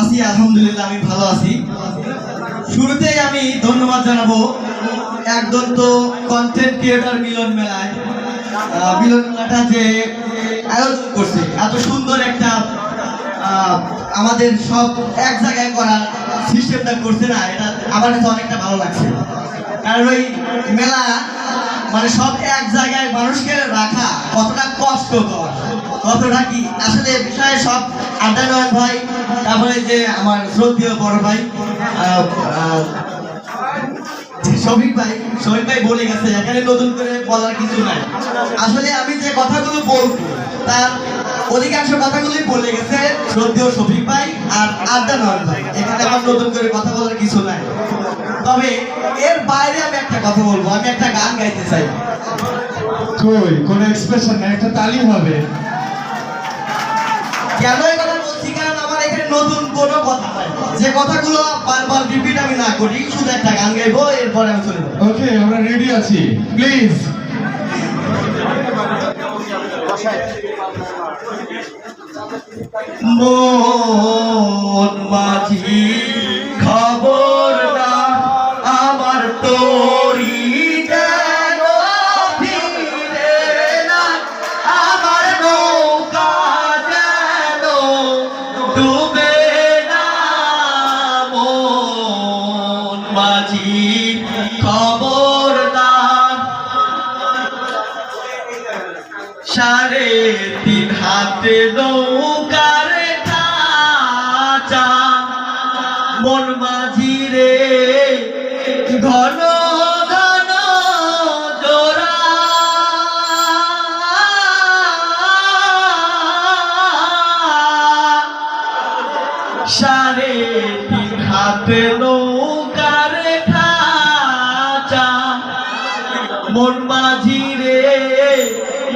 আছি, আলহামদুলিল্লাহ, আমি ভালো আছি। শুরুতেই আমি ধন্যবাদ জানাব একদম তো কন্টেন্ট ক্রিয়েটর মিলন মেলায়। মিলন মেলাটা যে আয়োজন করছে, এত সুন্দর একটা আমাদের সব এক জায়গায় করার সিস্টেমটা করছে না, এটা আমার কাছে অনেকটা ভালো লাগছে। কারণ ওই মেলা মানে সব এক জায়গায় মানুষকে রাখা কতটা কষ্টকর। কতটা কি? আসলে বিষয়ে সব আড্ডা ভাই, তারপরে যে আমার শ্রদ্ধেয় বড় ভাই শফিক ভাই শফিক ভাই বলে গেছে, এখানে নতুন করে বলার কিছু নাই। আসলে আমি যে কথাগুলো বলব, তার অধিকাংশ কথাগুলোই বলে গেছে শ্রদ্ধেয় শফিক ভাই আর আড্ডা নয়ন ভাই। এখানে আমার নতুন করে কথা বলার কিছু নাই। তবে এর বাইরে আমি একটা কথা বলব, আমি একটা গান গাইতে চাই। কোনো এক্সপ্রেশন না একটা তালি হবে। কেন এই কথা বলছি? কারণ আমার এখানে নতুন কোনো কথা নাই যে কথাগুলো বারবার রিপিট আমি না করি শুধু একটা গান গাইবো এরপরে আমি চলে যাব। ওকে আমরা রেডি আছি। প্লিজ মন মাঝি। সাড়ে তিন হাতে নৌকার কাচা। মন মাঝি রে, ঘন ঘন জোড়া। সাড়ে তিন হাতে নৌকার খাচা মন মাঝি রে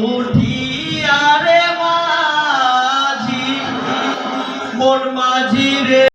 মূর্তি